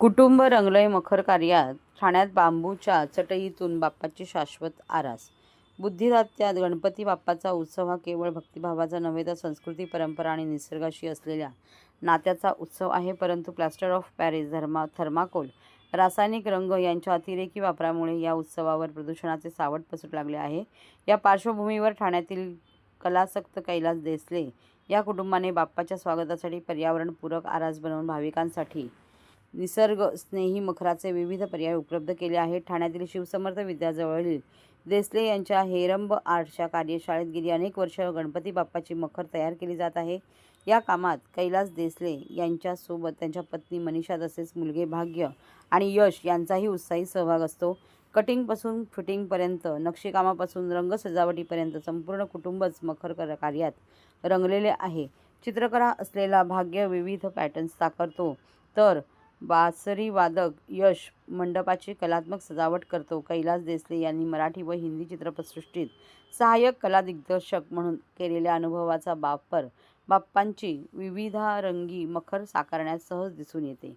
कुटुंब रंगलय मखर कार्यात. ठाण्यात बांबूच्या चटईतून बाप्पाची शाश्वत आरास. बुद्धिदात्यात गणपती बाप्पाचा उत्सव हा केवळ भक्तिभावाचा नव्हे तर संस्कृती परंपरा आणि निसर्गाशी असलेल्या नात्याचा उत्सव आहे परंतु प्लॅस्टर ऑफ पॅरिस धर्मा थर्माकोल रासायनिक रंग यांच्या अतिरेकी वापरामुळे या उत्सवावर प्रदूषणाचे सावट पसरू लागले आहे. या पार्श्वभूमीवर ठाण्यातील कलासक्त कैलास देसले या कुटुंबाने बाप्पाच्या स्वागतासाठी पर्यावरणपूरक आरास बनवून भाविकांसाठी निसर्ग स्नेही मखराचे विविध पर्याय उपलब्ध केले आहेत. ठाण्यातील शिवसमर्थ विद्याजवळील देसले यांच्या हेरंब आर्टच्या कार्यशाळेत गेली अनेक वर्ष गणपती बाप्पाची मखर तयार केली जात आहे. या कामात कैलास देसले यांच्यासोबत त्यांच्या पत्नी मनीषा तसेच मुलगे भाग्य आणि यश यांचाही उत्साही सहभाग असतो. कटिंगपासून फिटिंगपर्यंत नक्षीकामापासून रंग सजावटीपर्यंत संपूर्ण कुटुंबच मखर कर- कार्यात रंगलेले आहे. चित्रकला असलेला भाग्य विविध पॅटर्न्स साकारतो तर बासरी वादक यश मंडपाची कलात्मक सजावट करतो. कैलास देसले यांनी मराठी व हिंदी चित्रपटसृष्टीत सहाय्यक कला दिग्दर्शक म्हणून केलेल्या अनुभवाचा वापर बाप्पांची विविधारंगी मखर साकारण्यात सहज दिसून येते.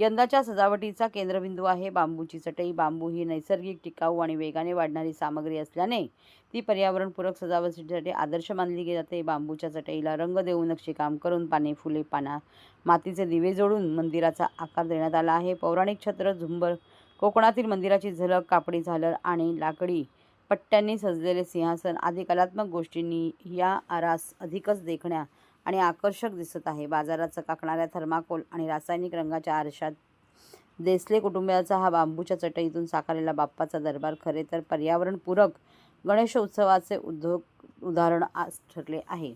यंदाच्या सजावटीचा केंद्रबिंदू आहे. बांबूची चटई बांबू ही नैसर्गिक टिकाऊ आणि वेगाने वाढणारी सामग्री असल्याने ती पर्यावरणपूरक सजावटीसाठी आदर्श मानली जाते. बांबूच्या चटईला रंग देऊन नक्षीकाम करून पाने फुले पाना मातीचे दिवे जोडून मंदिराचा आकार देण्यात आला आहे. पौराणिक छत्र झुंबर कोकणातील मंदिराची झलक कापडी झालर आणि लाकडी पट्ट्यांनी सजलेले सिंहासन आदी कलात्मक गोष्टींनी या आरास अधिकच देखण्या आणि आकर्षक दिसत आहे. बाजारात चकाकणाऱ्या थर्माकोल आणि रासायनिक रंगाच्या आरशात देसले कुटुंबियाचा हा बांबूच्या चटईतून साकारलेला बाप्पाचा दरबार खरे तर पर्यावरणपूरक गणेशोत्सवाचे उद्योग उदाहरण आज ठरले आहे.